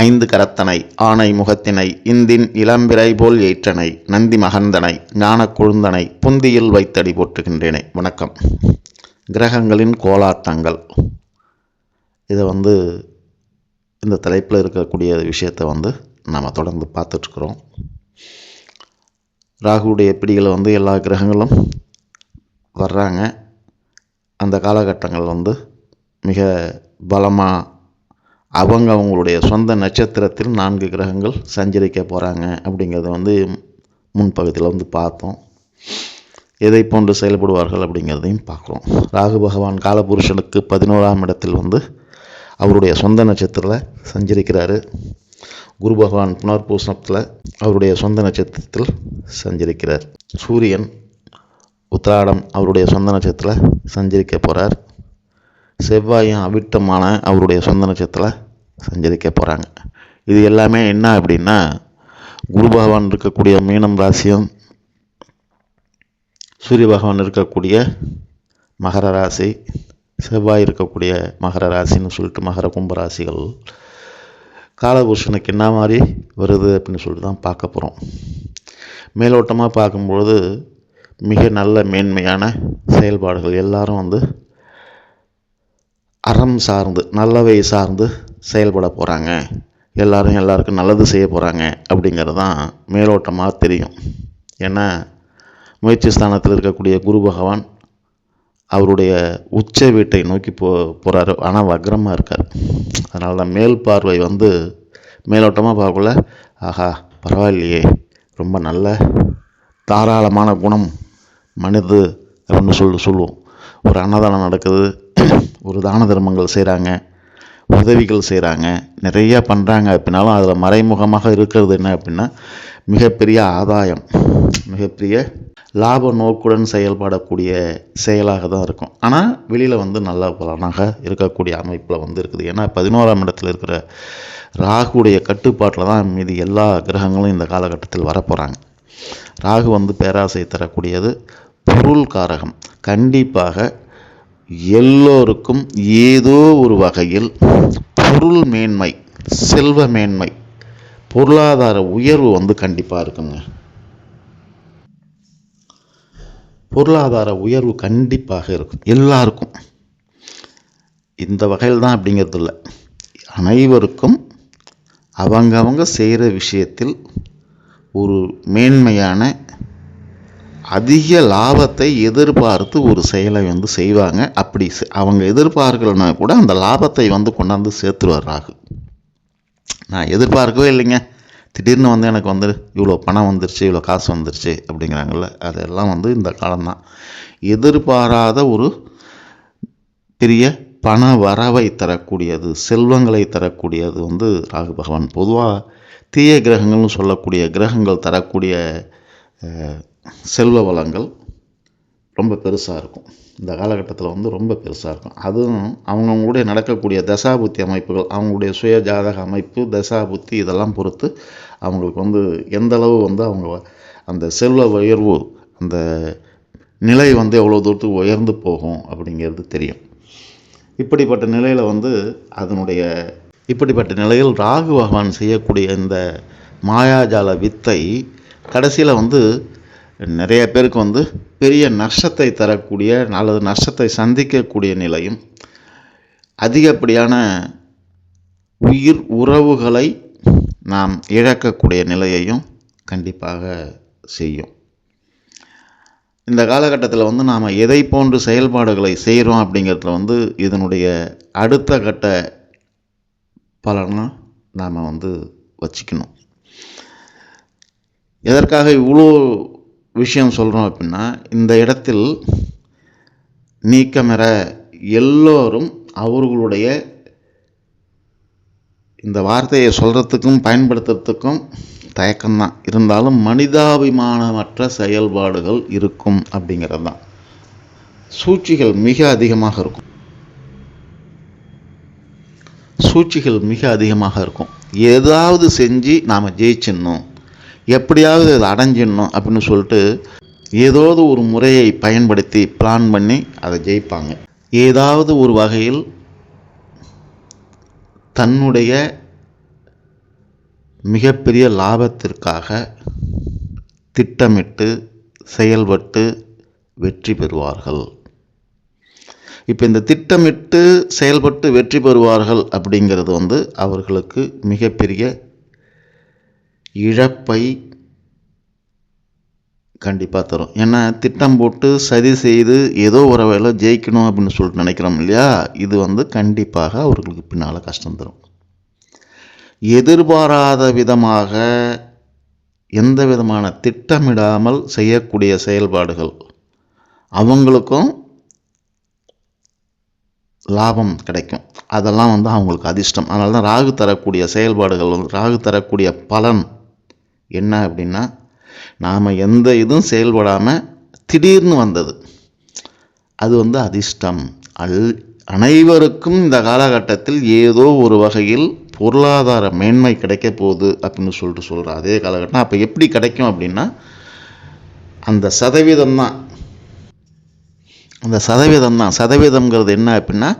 ஐந்து கரத்தனை ஆனை முகத்தினை இந்தின் இளம்பிறை போல் ஏற்றனை நந்தி மகந்தனை ஞான கொழுந்தனை புந்தியில் வைத்தடி போட்டுகின்றனை வணக்கம். கிரகங்களின் கோலாட்டங்கள். இதை வந்து இந்த தலைப்பில் இருக்கக்கூடிய விஷயத்தை வந்து நாம் தொடர்ந்து பார்த்துட்ருக்குறோம். ராகுடைய பிடிகளை வந்து எல்லா கிரகங்களும் வர்றாங்க. அந்த காலகட்டங்கள் வந்து மிக பலமாக அவங்க அவங்களுடைய சொந்த நட்சத்திரத்தில் நான்கு கிரகங்கள் சஞ்சரிக்க போகிறாங்க அப்படிங்கிறத வந்து முன்பகுதியில் வந்து பார்த்தோம். எதை போன்று செயல்படுவார்கள் அப்படிங்கிறதையும் பார்க்குறோம். ராகு பகவான் காலபுருஷனுக்கு பதினோராம் இடத்தில் வந்து அவருடைய சொந்த நட்சத்திரத்தில் சஞ்சரிக்கிறாரு. குரு பகவான் புனர்பூசணத்தில் அவருடைய சொந்த நட்சத்திரத்தில் சஞ்சரிக்கிறார். சூரியன் உத்திராடம் அவருடைய சொந்த நட்சத்திரத்தில் சஞ்சரிக்க போகிறார் செவ்வாயும் அவிட்டமான அவருடைய சொந்த நட்சத்திரத்தில் சஞ்சரிக்க போகிறாங்க இது எல்லாமே என்ன அப்படின்னா குரு பகவான் இருக்கக்கூடிய மீனம் ராசியும் சூரிய பகவான் இருக்கக்கூடிய மகர ராசி செவ்வாய் இருக்கக்கூடிய மகர ராசின்னு சொல்லிட்டு மகர கும்ப ராசிகள் காலபுருஷனுக்கு என்ன மாதிரி வருது அப்படின்னு சொல்லிட்டு தான் பார்க்க போகிறோம் மேலோட்டமாக பார்க்கும்பொழுது மிக நல்ல மேன்மையான செயல்பாடுகள் எல்லாரும் வந்து அறம் சார்ந்து நல்லவை சார்ந்து செயல்பட போகிறாங்க எல்லோரும் எல்லாருக்கும் நல்லது செய்ய போகிறாங்க அப்படிங்கிறது தான் மேலோட்டமாக தெரியும். ஏன்னா முயற்சி ஸ்தானத்தில் இருக்கக்கூடிய குரு பகவான் அவருடைய உச்ச வீட்டை நோக்கி போ போகிறாரு ஆனால் வக்ரமாக இருக்கார். அதனால தான் மேல் பார்வை வந்து மேலோட்டமாக பார்க்கல ஆஹா பரவாயில்லையே. ரொம்ப நல்ல தாராளமான குணம் மனிது அப்படின்னு சொல்லி சொல்லுவோம். ஒரு அன்னதானம் நடக்குது. ஒரு தான தர்மங்கள் செய்கிறாங்க உதவிகள் செய்கிறாங்க நிறையா பண்ணுறாங்க அப்படின்னாலும் அதில் மறைமுகமாக இருக்கிறது என்ன அப்படின்னா மிகப்பெரிய ஆதாயம் மிகப்பெரிய லாப நோக்குடன் செயல்படக்கூடிய செயலாக தான் இருக்கும். ஆனால் வெளியில் வந்து நல்ல பலனாக இருக்கக்கூடிய அமைப்பில் வந்து இருக்குது. ஏன்னா பதினோராம் இடத்துல இருக்கிற ராகுடைய கட்டுப்பாட்டில் தான் மீதி எல்லா கிரகங்களும் இந்த காலகட்டத்தில் வரப்போகிறாங்க ராகு வந்து பேராசை தரக்கூடியது பொருள் காரகம். கண்டிப்பாக எல்லோருக்கும் ஏதோ ஒரு வகையில் பொருள் மேன்மை செல்வ மேன்மை பொருளாதார உயர்வு வந்து கண்டிப்பாக இருக்குங்க. பொருளாதார உயர்வு கண்டிப்பாக இருக்கும். எல்லாருக்கும். இந்த வகையில் தான் அப்படிங்கிறது இல்லை. அனைவருக்கும் அவங்கவங்க செய்கிற விஷயத்தில் ஒரு மேன்மையான அதிக லாபத்தை எதிர்பார்த்து ஒரு செயலை வந்து செய்வாங்க. அப்படி அவங்க எதிர்பார்க்கலனா கூட அந்த லாபத்தை வந்து கொண்டாந்து சேர்த்துருவார் ராகு. நான் எதிர்பார்க்கவே இல்லைங்க. திடீர்னு வந்து எனக்கு வந்து இவ்வளோ பணம் வந்துருச்சு இவ்வளோ காசு வந்துருச்சு அப்படிங்கிறாங்கல்ல அதெல்லாம் வந்து இந்த காலம்தான். எதிர்பாராத ஒரு பெரிய பண வரவை தரக்கூடியது செல்வங்களை தரக்கூடியது வந்து ராகு பகவான். பொதுவாக தீய கிரகங்கள்னு சொல்லக்கூடிய கிரகங்கள் தரக்கூடிய செல்வ வளங்கள் ரொம்ப பெருசாக இருக்கும். இந்த காலகட்டத்தில் வந்து ரொம்ப பெருசாக இருக்கும். அதுவும் அவங்கவுங்களுடைய நடக்கக்கூடிய தசாபுத்தி அமைப்புகள் அவங்களுடைய சுய ஜாதக அமைப்பு தசாபுத்தி இதெல்லாம் பொறுத்து அவங்களுக்கு வந்து எந்த அளவு வந்து அவங்க அந்த செல்வ உயர்வு அந்த நிலை வந்து எவ்வளோ தூரத்துக்கு உயர்ந்து போகும் அப்படிங்கிறது தெரியும். இப்படிப்பட்ட நிலையில் வந்து அதனுடைய இப்படிப்பட்ட நிலையில் ராகு பகவான் செய்யக்கூடிய இந்த மாயாஜால வித்தை கடைசியில் வந்து நிறைய பேருக்கு வந்து பெரிய நஷ்டத்தை தரக்கூடிய அல்லது நஷ்டத்தை சந்திக்கக்கூடிய நிலையும் அதிகப்படியான உயிர் உறவுகளை நாம் இழக்கக்கூடிய நிலையையும் கண்டிப்பாக செய்யும். இந்த காலகட்டத்தில் வந்து நாம் எதை போன்று செயல்பாடுகளை செய்கிறோம் அப்படிங்கிறதுல வந்து இதனுடைய அடுத்த கட்ட பலனை நாம் வந்து வச்சுக்கணும். எதற்காக இவ்வளோ விஷயம் சொல்கிறோம் அப்படின்னா இந்த இடத்தில் நீக்கமெற எல்லோரும் அவர்களுடைய இந்த வார்த்தையை சொல்கிறதுக்கும் பயன்படுத்துறதுக்கும் தயக்கம்தான். இருந்தாலும் மனிதாபிமானமற்ற செயல்பாடுகள் இருக்கும் அப்படிங்கிறது தான் சூழ்ச்சிகள் மிக அதிகமாக இருக்கும். சூழ்ச்சிகள் மிக அதிகமாக இருக்கும். ஏதாவது செஞ்சு நாம் ஜெயிச்சிடணும். எப்படியாவது அதை அடைஞ்சிடணும் அப்படின்னு சொல்லிட்டு ஏதாவது ஒரு முறையை பயன்படுத்தி பிளான் பண்ணி அதை ஜெயிப்பாங்க. ஏதாவது ஒரு வகையில் தன்னுடைய மிகப்பெரிய லாபத்திற்காக திட்டமிட்டு செயல்பட்டு வெற்றி பெறுவார்கள். இப்போ இந்த திட்டமிட்டு செயல்பட்டு வெற்றி பெறுவார்கள் அப்படிங்கிறது வந்து அவர்களுக்கு மிகப்பெரிய இழப்பை கண்டிப்பாக தரும். ஏன்னா திட்டம் போட்டு சதி செய்து ஏதோ ஒரு வேலை ஜெயிக்கணும் அப்படின்னு சொல்லிட்டு நினைக்கிறோம் இல்லையா? இது வந்து கண்டிப்பாக அவர்களுக்கு பின்னால் கஷ்டம் தரும். எதிர்பாராத விதமாக எந்த விதமான திட்டமிடாமல் செய்யக்கூடிய செயல்பாடுகள் அவங்களுக்கும் லாபம் கிடைக்கும். அதெல்லாம் வந்து அவங்களுக்கு அதிர்ஷ்டம். அதனால தான் ராகு தரக்கூடிய செயல்பாடுகள் வந்து ராகு தரக்கூடிய பலன் என்ன அப்படின்னா நாம் எந்த இதுவும் செயல்படாமல் திடீர்னு வந்தது. அது வந்து அதிர்ஷ்டம். அல் அனைவருக்கும் இந்த காலகட்டத்தில் ஏதோ ஒரு வகையில் பொருளாதார மேன்மை கிடைக்க போகுது அப்படின்னு சொல்லிட்டு சொல்கிற அதே காலகட்டம். அப்போ எப்படி கிடைக்கும் அப்படின்னா அந்த சதவீதம் தான். அந்த சதவீதம் தான். சதவீதம்ங்கிறது என்ன அப்படின்னா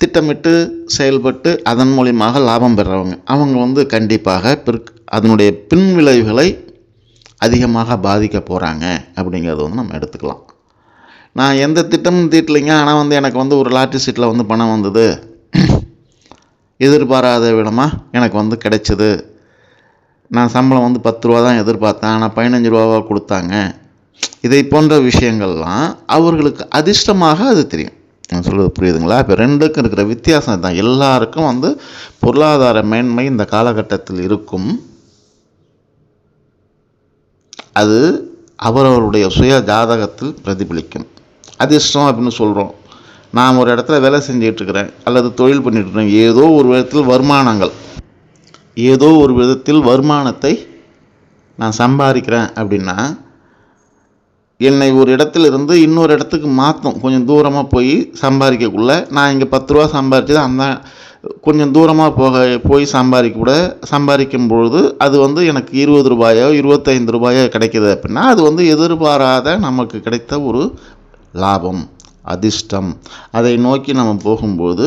திட்டமிட்டு செயல்பட்டு அதன் மூலியமாக லாபம் பெறவங்க. அவங்க வந்து கண்டிப்பாக பிற் அதனுடைய பின் விளைவுகளை அதிகமாக பாதிக்க போகிறாங்க அப்படிங்கிறத வந்து நம்ம எடுத்துக்கலாம். நான் எந்த திட்டமும் தீட்டலைங்க. ஆனால் வந்து எனக்கு வந்து ஒரு லாட்ரி சீட்டில் வந்து பணம் வந்தது. எதிர்பாராத விதமாக எனக்கு வந்து கிடைச்சிது. நான் சம்பளம் வந்து பத்து ரூபா தான் எதிர்பார்த்தேன். ஆனால் பதினஞ்சு ரூபாவாக கொடுத்தாங்க. இதை போன்ற விஷயங்கள்லாம் அவர்களுக்கு அதிர்ஷ்டமாக அது தெரியும். நான் சொல்கிறது புரியுதுங்களா? இப்போ ரெண்டுக்கும் இருக்கிற வித்தியாசம் தான் எல்லாருக்கும் வந்து பொருளாதார மேன்மை இந்த காலகட்டத்தில் இருக்கும். அது அவரவருடைய சுய ஜாதகத்தில் பிரதிபலிக்கும். அதிர்ஷ்டம் அப்படின்னு சொல்கிறோம் நான் ஒரு இடத்துல வேலை செஞ்சிகிட்ருக்கிறேன் அல்லது தொழில் பண்ணிட்டு இருக்கிறேன் ஏதோ ஒரு விதத்தில் வருமானங்கள். ஏதோ ஒரு விதத்தில் வருமானத்தை நான் சம்பாதிக்கிறேன் அப்படின்னா என்னை ஒரு இடத்துல இருந்து இன்னொரு இடத்துக்கு மாற்றும் கொஞ்சம் தூரமாக போய் சம்பாதிக்கக்குள்ளே நான் இங்கே பத்து ரூபா சம்பாதிச்சது அந்த கொஞ்சம் தூரமாக போக போய் சம்பாதிக்க கூட சம்பாதிக்கும் பொழுது அது வந்து எனக்கு இருபது ரூபாயோ இருபத்தைந்து ரூபாயோ கிடைக்கிது அப்படின்னா அது வந்து எதிர்பாராத நமக்கு கிடைத்த ஒரு லாபம் அதிர்ஷ்டம். அதை நோக்கி நம்ம போகும்போது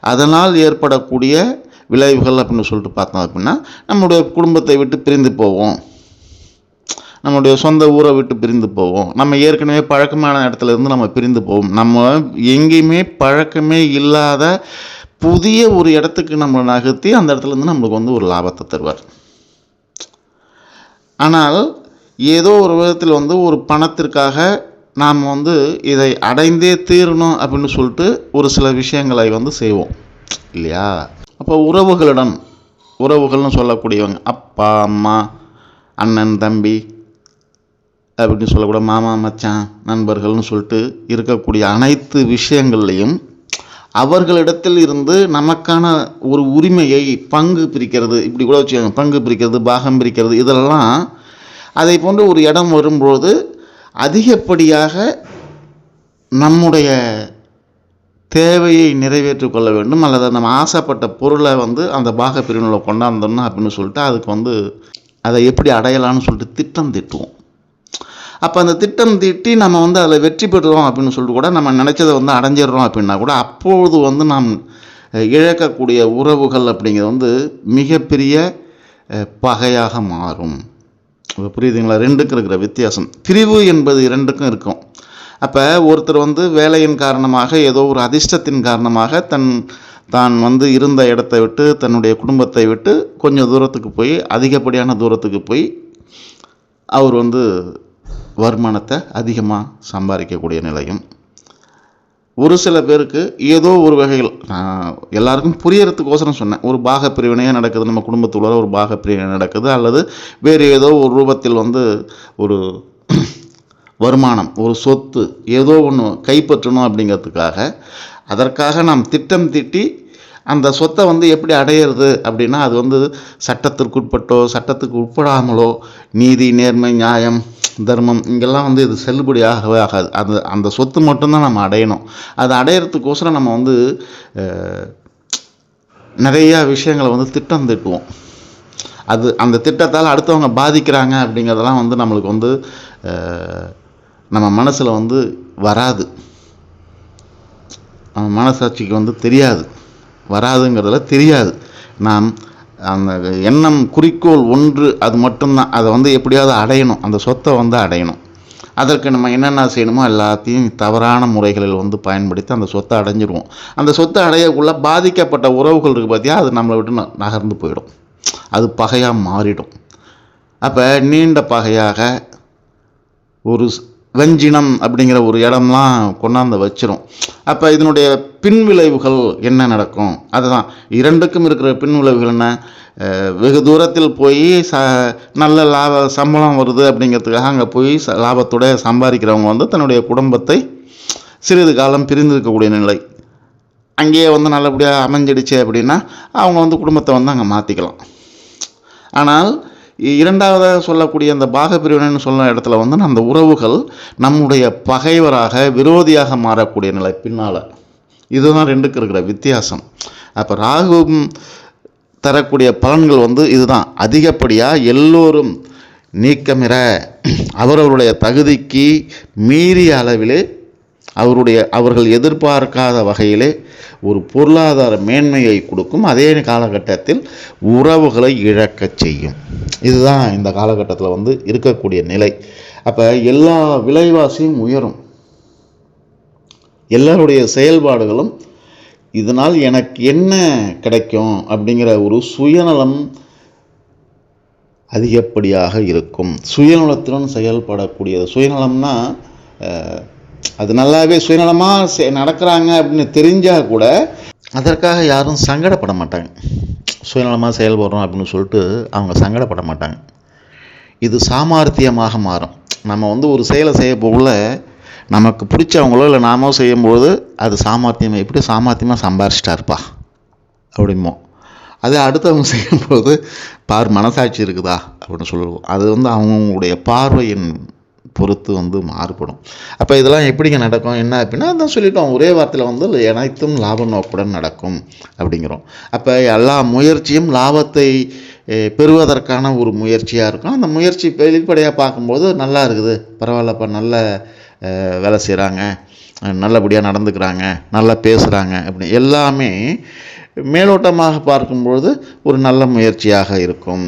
அதனால் ஏற்படக்கூடிய விளைவுகள் அப்படின்னு சொல்லிட்டு பார்த்தோம் அப்படின்னா நம்முடைய குடும்பத்தை விட்டு பிரிந்து போவோம். நம்மளுடைய சொந்த ஊரை விட்டு பிரிந்து போவோம். நம்ம ஏற்கனவே பழக்கமான இடத்துல இருந்து நம்ம பிரிந்து போவோம். நம்ம எங்கேயுமே பழக்கமே இல்லாத புதிய ஒரு இடத்துக்கு நம்மளை நகர்த்தி அந்த இடத்துல இருந்து நம்மளுக்கு வந்து ஒரு லாபத்தை தருவார். ஆனால் ஏதோ ஒரு விதத்தில் வந்து ஒரு பணத்திற்காக நாம் வந்து இதை அடைந்தே தீரணும் அப்படின்னு சொல்லிட்டு ஒரு சில விஷயங்களை வந்து செய்வோம். இல்லையா? அப்போ உறவுகளிடம் உறவுகள்னு சொல்லக்கூடியவங்க அப்பா அம்மா அண்ணன் தம்பி அப்படின்னு சொல்லக்கூட மாமா மச்சான் நண்பர்கள்னு சொல்லிட்டு இருக்கக்கூடிய அனைத்து விஷயங்கள்லையும் அவர்களிடத்தில் இருந்து நமக்கான ஒரு உரிமையை பங்கு பிரிக்கிறது. இப்படி கூட வச்சுக்கோங்க. பங்கு பிரிக்கிறது பாகம் பிரிக்கிறது இதெல்லாம் அதை போன்ற ஒரு இடம் வரும்போது அதிகப்படியாக நம்முடைய தேவையை நிறைவேற்றி கொள்ள வேண்டும். அல்லது நம்ம ஆசைப்பட்ட பொருளை வந்து அந்த பாக பிரிவினில் கொண்டாந்தோம்னா அப்படின்னு சொல்லிட்டு அதுக்கு வந்து அதை எப்படி அடையலாம்னு சொல்லிட்டு திட்டம் திட்டுவோம். அப்போ அந்த திட்டம் தீட்டி நம்ம வந்து அதில் வெற்றி பெறுறோம் அப்படின்னு சொல்லிட்டு கூட நம்ம நினச்சதை வந்து அடைஞ்சிடுறோம் அப்படின்னா கூட அப்பொழுது வந்து நாம் இழக்கக்கூடிய உறவுகள் அப்படிங்கிறது வந்து மிகப்பெரிய பகையாக மாறும். புரியுதுங்களா? ரெண்டுக்கும் இருக்கிற வித்தியாசம். பிரிவு என்பது இரண்டுக்கும் இருக்கும். அப்போ ஒருத்தர் வந்து வேலையின் காரணமாக ஏதோ ஒரு அதிர்ஷ்டத்தின் காரணமாக தன் தான் வந்து இருந்த இடத்தை விட்டு தன்னுடைய குடும்பத்தை விட்டு கொஞ்சம் தூரத்துக்கு போய் அதிகப்படியான தூரத்துக்கு போய் அவர் வந்து வருமானத்தை அதிகமாக சம்பாதிக்கக்கூடிய நிலையும். ஒரு சில பேருக்கு ஏதோ ஒரு வகைகள் நான் எல்லாருக்கும் புரியறதுக்கோசரம் சொன்னேன். ஒரு பாக பிரிவினையாக நடக்குது நம்ம குடும்பத்துள்ள ஒரு பாக பிரிவினை நடக்குது அல்லது வேறு ஏதோ ஒரு ரூபத்தில் வந்து ஒரு வருமானம் ஒரு சொத்து ஏதோ ஒன்று கைப்பற்றணும் அப்படிங்கிறதுக்காக அதற்காக நாம் திட்டம் தீட்டி அந்த சொத்தை வந்து எப்படி அடையிறது அப்படின்னா அது வந்து சட்டத்திற்குட்பட்டோ சட்டத்துக்கு உட்படாமலோ நீதி நேர்மை நியாயம் தர்மம் இங்கெல்லாம் வந்து இது செல்லுபடியாகவே ஆகாது. அந்த அந்த சொத்து மட்டும்தான் நம்ம அடையணும். அது அடையிறதுக்கோசரம் நம்ம வந்து நிறையா விஷயங்களை வந்து திட்டம் திட்டுவோம். அது அந்த திட்டத்தால் அடுத்தவங்க பாதிக்கிறாங்க அப்படிங்கிறதெல்லாம் வந்து நம்மளுக்கு வந்து நம்ம மனசில் வந்து வராது. நம்ம மனசாட்சிக்கு வந்து தெரியாது. வராதுங்கிறதுல தெரியாது. நாம் அந்த எண்ணம் குறிக்கோள் ஒன்று அது மட்டும்தான். அதை வந்து எப்படியாவது அடையணும். அந்த சொத்தை வந்து அடையணும். அதற்கு நம்ம என்னென்ன செய்யணுமோ எல்லாத்தையும் தவறான முறைகளில் வந்து பயன்படுத்தி அந்த சொத்தை அடைஞ்சிடுவோம் அந்த சொத்தை அடையக்குள்ளே பாதிக்கப்பட்ட உறவுகள் இருக்குது பார்த்தியா அது நம்மளை விட்டு ந- நகர்ந்து போயிடும். அது பகையாக மாறிடும். அப்போ நீண்ட பகையாக ஒரு வெஞ்சினம் அப்படிங்கிற ஒரு இடம்லாம் கொண்டாந்து வச்சிரும். அப்போ இதனுடைய பின்விளைவுகள் என்ன நடக்கும்? அதுதான். இரண்டுக்கும் இருக்கிற பின்விளைவுகள் என்ன? வெகு தூரத்தில் போய் ச நல்ல லாப சம்பளம் வருது அப்படிங்கிறதுக்காக அங்கே போய் ச லாபத்தோட சம்பாதிக்கிறவங்க வந்து தன்னுடைய குடும்பத்தை சிறிது காலம் பிரிந்திருக்கக்கூடிய நிலை. அங்கேயே வந்து நல்லபடியாக அமைஞ்சிடுச்சு அப்படின்னா அவங்க வந்து குடும்பத்தை வந்து அங்கே மாற்றிக்கலாம் ஆனால் இரண்டாவதாக சொல்லக்கூடிய அந்த பாகப்பிரிவினைன்னு சொல்ல இடத்துல வந்து அந்த உறவுகள் நம்முடைய பகைவராக விரோதியாக மாறக்கூடிய நிலை பின்னால். இதுதான் ரெண்டுக்கு இருக்கிற வித்தியாசம். அப்போ ராகு தரக்கூடிய பலன்கள் வந்து இதுதான். அதிகப்படியாக எல்லோரும் நீக்கமிற அவரவருடைய தகுதிக்கு மீறிய அளவிலே அவருடைய அவர்கள் எதிர்பார்க்காத வகையிலே ஒரு பொருளாதார மேன்மையை கொடுக்கும் அதே காலகட்டத்தில் உறவுகளை இழக்கச் செய்யும். இதுதான் இந்த காலகட்டத்தில் வந்து இருக்கக்கூடிய நிலை. அப்போ எல்லா விலைவாசியும் உயரும். எல்லாருடைய செயல்பாடுகளும் இதனால் எனக்கு என்ன கிடைக்கும் அப்படிங்கிற ஒரு சுயநலம் அதிகப்படியாக இருக்கும். சுயநலத்துடன் செயல்படக்கூடியது. சுயநலம்னா அது நல்லாவே சுயநலமாக செ நடக்கிறாங்க அப்படின்னு தெரிஞ்சால் கூட அதற்காக யாரும் சங்கடப்பட மாட்டாங்க. சுயநலமாக செயல்படுறோம் அப்படின்னு சொல்லிட்டு அவங்க சங்கடப்பட மாட்டாங்க. இது சாமார்த்தியமாக மாறும். நம்ம வந்து ஒரு செயலை செய்ய போகல நமக்கு பிடிச்சவங்களோ இல்லை நாமோ செய்யும்போது அது சாமர்த்தியம் எப்படி சாமர்த்தியமாக சம்பாரிச்சிட்டாருப்பா அப்படிமோ அதே அடுத்தவங்க செய்யும்போது பார் மனசாட்சி இருக்குதா அப்படின்னு சொல்லுவோம். அது வந்து அவங்களுடைய பார்வையின் பொறுத்து வந்து மாறுபடும். அப்போ இதெல்லாம் எப்படிங்க நடக்கும்? என்ன அப்படின்னா அதான் சொல்லிட்டோம். ஒரே வார்த்தையில் வந்து அனைத்தும் லாப நோக்குடன் நடக்கும் அப்படிங்கிறோம். அப்போ எல்லா முயற்சியும் லாபத்தை பெறுவதற்கான ஒரு முயற்சியாக இருக்கும். அந்த முயற்சி வெளிப்படையாக பார்க்கும்போது நல்லா இருக்குது. பரவாயில்லப்பா நல்ல வேலை செய்கிறாங்க நல்லபடியாக நடந்துக்கிறாங்க. நல்லா பேசுகிறாங்க அப்படி எல்லாமே மேலோட்டமாக பார்க்கும்பொழுது ஒரு நல்ல முயற்சியாக இருக்கும்.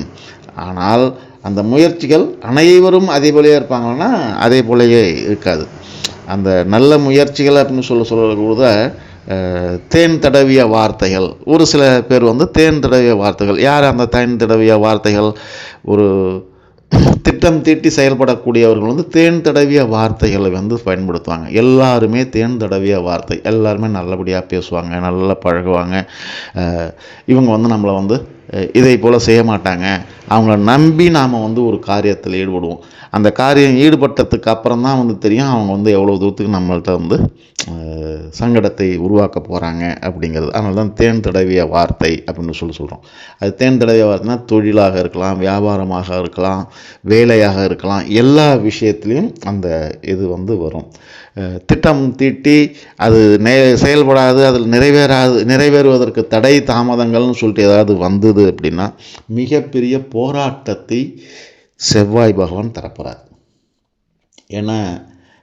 ஆனால் அந்த முயற்சிகள் அனைவரும் அதே போலயே இருப்பாங்கன்னா அதே போலயே இருக்காது. அந்த நல்ல முயற்சிகள் அப்படின்னு சொல்ல சொல்லக்கூட தேன் தடவிய வார்த்தைகள். ஒரு சில பேர் வந்து தேன் தடவிய வார்த்தைகள். யார் அந்த தேன் தடவிய வார்த்தைகள்? ஒரு திட்டம் தீட்டி செயல்படக்கூடியவர்கள் வந்து தேன் தடவிய வார்த்தைகளை வந்து பயன்படுத்துவாங்க. எல்லாருமே தேன் தடவிய வார்த்தை. எல்லாருமே நல்லபடியாக பேசுவாங்க நல்லா பழகுவாங்க. இவங்க வந்து நம்மளை வந்து இதை போல் செய்ய மாட்டாங்க அவங்கள நம்பி நாம் வந்து ஒரு காரியத்தில் ஈடுபடுவோம். அந்த காரியம் ஈடுபட்டதுக்கு அப்புறம் தான் வந்து தெரியும் அவங்க வந்து எவ்வளோ தூரத்துக்கு நம்மள்ட்ட வந்து சங்கடத்தை உருவாக்க போகிறாங்க அப்படிங்கிறது. அதனால தான் தேன் தடவிய வார்த்தை அப்படின்னு சொல்லி சொல்கிறோம் அது தேன் தடவிய வார்த்தைனா தொழிலாக இருக்கலாம் வியாபாரமாக இருக்கலாம் வேலையாக இருக்கலாம் எல்லா விஷயத்துலேயும் அந்த இது வந்து வரும். திட்டம் தீட்டி அது நெ செயல்படாது அதில் நிறைவேறாது நிறைவேறுவதற்கு தடை தாமதங்கள்னு சொல்லிட்டு ஏதாவது வந்தது அப்படின்னா மிகப்பெரிய போராட்டத்தை செவ்வாய் பகவான் தரப்போகிறார் ஏன்னா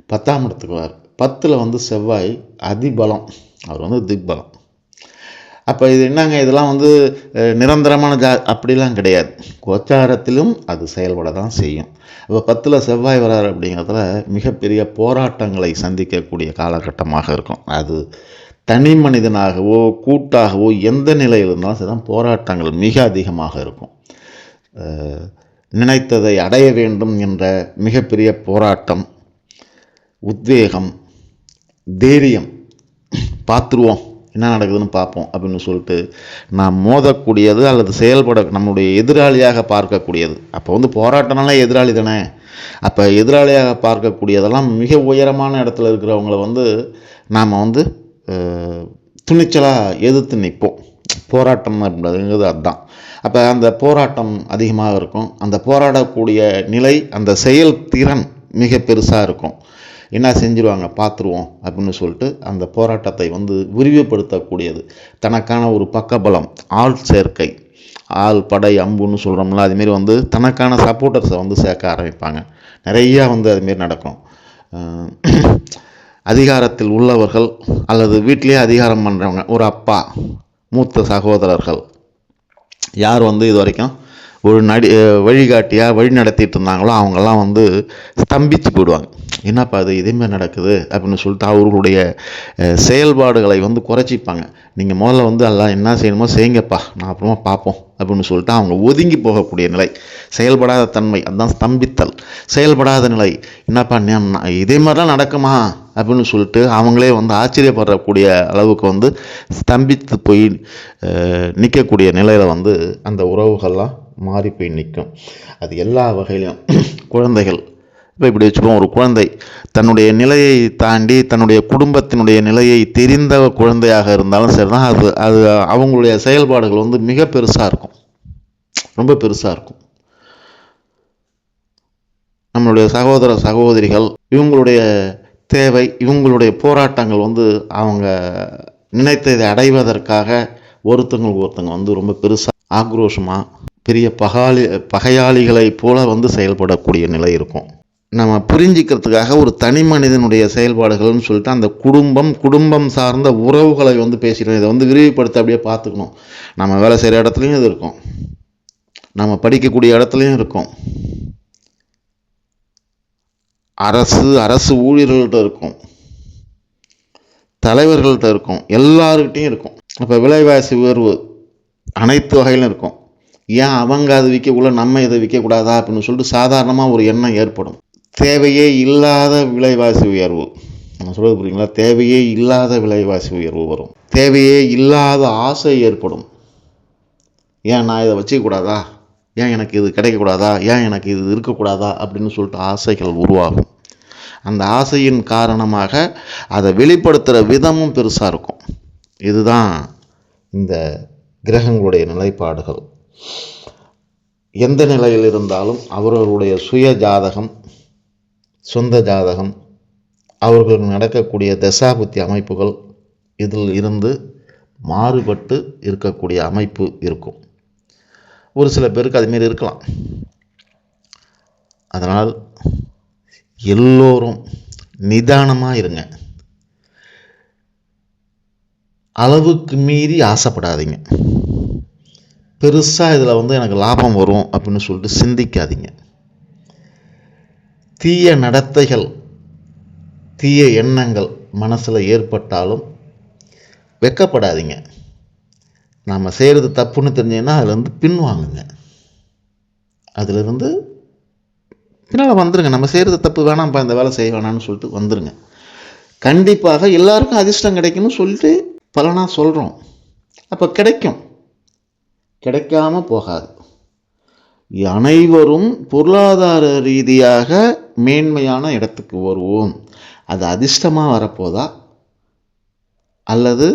பத்தாம் இடத்துக்குவார் பத்தில் வந்து செவ்வாய் அதிபலம். அவர் வந்து திக்பலம். அப்போ இது என்னங்க? இதெல்லாம் வந்து நிரந்தரமான ஜா அப்படிலாம் கிடையாது. கோச்சாரத்திலும் அது செயல்பட தான் செய்யும். அப்போ பத்தில் செவ்வாய் வரார் அப்படிங்கிறதுல மிகப்பெரிய போராட்டங்களை சந்திக்கக்கூடிய காலகட்டமாக இருக்கும். அது தனி மனிதனாகவோ கூட்டாகவோ எந்த நிலையில் இருந்தாலும் சரிதான் போராட்டங்கள் மிக அதிகமாக இருக்கும். நினைத்ததை அடைய வேண்டும் என்ற மிகப்பெரிய போராட்டம் உத்வேகம் தைரியம். பார்த்துருவோம். என்ன நடக்குதுன்னு பார்ப்போம் அப்படின்னு சொல்லிட்டு நாம் மோதக்கூடியது அல்லது செயல்பட நம்முடைய எதிராளியாக பார்க்கக்கூடியது. அப்போ வந்து போராட்டம்னால எதிராளி தானே? அப்போ எதிராளியாக பார்க்கக்கூடியதெல்லாம் மிக உயரமான இடத்துல இருக்கிறவங்கள வந்து நாம் வந்து துணிச்சலாக எதிர்த்து நிற்போம். போராட்டம் அப்படிங்கிறது அதுதான். அப்போ அந்த போராட்டம் அதிகமாக இருக்கும். அந்த போராடக்கூடிய நிலை அந்த செயல் திறன் மிக பெருசாக இருக்கும். என்ன செஞ்சிருவாங்க? பார்த்துருவோம் அப்படின்னு சொல்லிட்டு அந்த போராட்டத்தை வந்து விரிவுபடுத்தக்கூடியது. தனக்கான ஒரு பக்கபலம் ஆள் சேர்க்கை ஆள் படை அம்புன்னு சொல்கிறோம்ல அதுமாரி வந்து தனக்கான சப்போர்ட்டர்ஸை வந்து சேர்க்க ஆரம்பிப்பாங்க. நிறையா வந்து அதுமாரி நடக்கும். அதிகாரத்தில் உள்ளவர்கள் அல்லது வீட்டிலே அதிகாரம் பண்ணுறவங்க ஒரு அப்பா மூத்த சகோதரர்கள் யார் வந்து இது வரைக்கும் ஒரு நடி வழிகாட்டியாக வழி நடத்திட்டு இருந்தாங்களோ அவங்கெல்லாம் வந்து ஸ்தம்பித்து போயிடுவாங்க. என்னப்பா அது இதேமாதிரி நடக்குது அப்படின்னு சொல்லிட்டு அவர்களுடைய செயல்பாடுகளை வந்து குறைச்சிப்பாங்க. நீங்கள் முதல்ல வந்து எல்லாம் என்ன செய்யணுமோ செய்யுங்கப்பா நான் அப்புறமா பார்ப்போம் அப்படின்னு சொல்லிட்டு அவங்க ஒதுங்கி போகக்கூடிய நிலை. செயல்படாத தன்மை அதுதான் ஸ்தம்பித்தல். செயல்படாத நிலை. என்னப்பா நான் நான் இதே மாதிரிலாம் நடக்குமா அப்படின்னு சொல்லிட்டு அவங்களே வந்து ஆச்சரியப்படக்கூடிய அளவுக்கு வந்து ஸ்தம்பித்து போய் நிற்கக்கூடிய நிலையில் வந்து அந்த உறவுகள்லாம் மாறி போய் நிற்கும். அது எல்லா வகையிலும் குழந்தைகள் இப்போ இப்படி வச்சுப்போம் ஒரு குழந்தை தன்னுடைய நிலையை தாண்டி தன்னுடைய குடும்பத்தினுடைய நிலையை தெரிந்த குழந்தையாக இருந்தாலும் சரி தான் அது அது அவங்களுடைய செயல்பாடுகள் வந்து மிக பெருசாக இருக்கும். ரொம்ப பெருசாக இருக்கும். நம்மளுடைய சகோதர சகோதரிகள் இவங்களுடைய தேவை இவங்களுடைய போராட்டங்கள் வந்து அவங்க நினைத்ததை அடைவதற்காக ஒருத்தங்களுக்கு ஒருத்தங்க வந்து ரொம்ப பெருசாக ஆக்ரோஷமாக பெரிய பகாலி பகையாளிகளைப் போல வந்து செயல்படக்கூடிய நிலை இருக்கும். நம்ம புரிஞ்சிக்கிறதுக்காக ஒரு தனி மனிதனுடைய செயல்பாடுகள்னு சொல்லிட்டு அந்த குடும்பம் குடும்பம் சார்ந்த உறவுகளை வந்து பேசிக்கணும் இதை வந்து விரிவுபடுத்த அப்படியே பார்த்துக்கணும். நம்ம வேலை செய்கிற இடத்துலையும் இது இருக்கும். நம்ம படிக்கக்கூடிய இடத்துலையும் இருக்கும். அரசு அரசு ஊழியர்கள்ட்ட இருக்கும். தலைவர்கள்ட்ட இருக்கும். எல்லாருக்கிட்டையும் இருக்கும். அப்போ விலைவாசி உயர்வு அனைத்து வகையிலும் இருக்கும். ஏன் அவங்க அதை விற்கக்குள்ள நம்ம இதை விற்கக்கூடாதா அப்படின்னு சொல்லிட்டு சாதாரணமாக ஒரு எண்ணம் ஏற்படும். தேவையே இல்லாத விலைவாசி உயர்வு. நான் சொல்கிறது புரியுங்களா தேவையே இல்லாத விலைவாசி உயர்வு வரும். தேவையே இல்லாத ஆசை ஏற்படும். ஏன் நான் இதை வச்சுக்கூடாதா ஏன் எனக்கு இது கிடைக்கக்கூடாதா? ஏன் எனக்கு இது இருக்கக்கூடாதா? அப்படின்னு சொல்லிட்டு ஆசைகள் உருவாகும். அந்த ஆசையின் காரணமாக அதை வெளிப்படுத்துகிற விதமும் பெருசாக இருக்கும். இதுதான் இந்த கிரகங்களுடைய நிலைப்பாடுகள். எந்த நிலையில் இருந்தாலும் அவர்களுடைய சுய ஜாதகம் சொந்த ஜாதகம் அவர்களுக்கு நடக்கக்கூடிய தசாபுத்தி அமைப்புகள் இதில் இருந்து மாறுபட்டு இருக்கக்கூடிய அமைப்பு இருக்கும். ஒரு சில பேருக்கு அதுமாரி இருக்கலாம். அதனால் எல்லோரும் நிதானமாக இருங்க. அளவுக்கு மீறி ஆசைப்படாதீங்க. பெருசாக இதில் வந்து எனக்கு லாபம் வரும் அப்படின்னு சொல்லிட்டு சிந்திக்காதீங்க. தீய நடத்தைகள் தீய எண்ணங்கள் மனசில் ஏற்பட்டாலும் வெக்கப்படாதீங்க. நாம் செய்கிறது தப்புன்னு தெரிஞ்சதுன்னா அதுலேருந்து பின்வாங்குங்க. அதுலேருந்து பின்னால் வந்துடுங்க நம்ம செய்கிறது தப்பு வேணாம்ப்பா இந்த வேலை செய்ய வேணாம்னு சொல்லிட்டு வந்துடுங்க கண்டிப்பாக எல்லாருக்கும் அதிர்ஷ்டம் கிடைக்கும்னு சொல்லிட்டு பலனாக சொல்கிறோம் அப்போ கிடைக்கும். கிடைக்காம போகாது. அனைவரும் பொருளாதார ரீதியாக மேன்மையான இடத்துக்கு வருவோம். அது அதிர்ஷ்டமாக வரப்போதா? அல்லது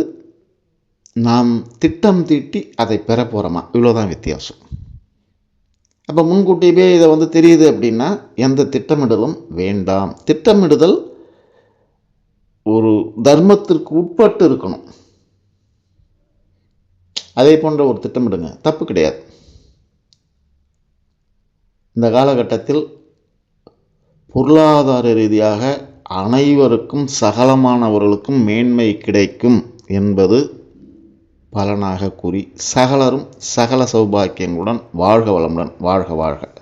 நாம் திட்டம் தீட்டி அதை பெற போகிறோமா இவ்வளோதான் வித்தியாசம். அப்போ முன்கூட்டியே இதை வந்து தெரியுது அப்படின்னா எந்த திட்டமிடலும் வேண்டாம். திட்டமிடுதல் ஒரு தர்மத்திற்கு உட்பட்டு இருக்கணும். அதே போன்ற ஒரு திட்டமிடுங்க. தப்பு கிடையாது. இந்த காலகட்டத்தில் பொருளாதார ரீதியாக அனைவருக்கும் சகலமானவர்களுக்கும் மேன்மை கிடைக்கும் என்பது பலனாக கூறி சகலரும் சகல சௌபாக்கியங்களுடன் வாழ்க வளமுடன் வாழ்க வாழ்க.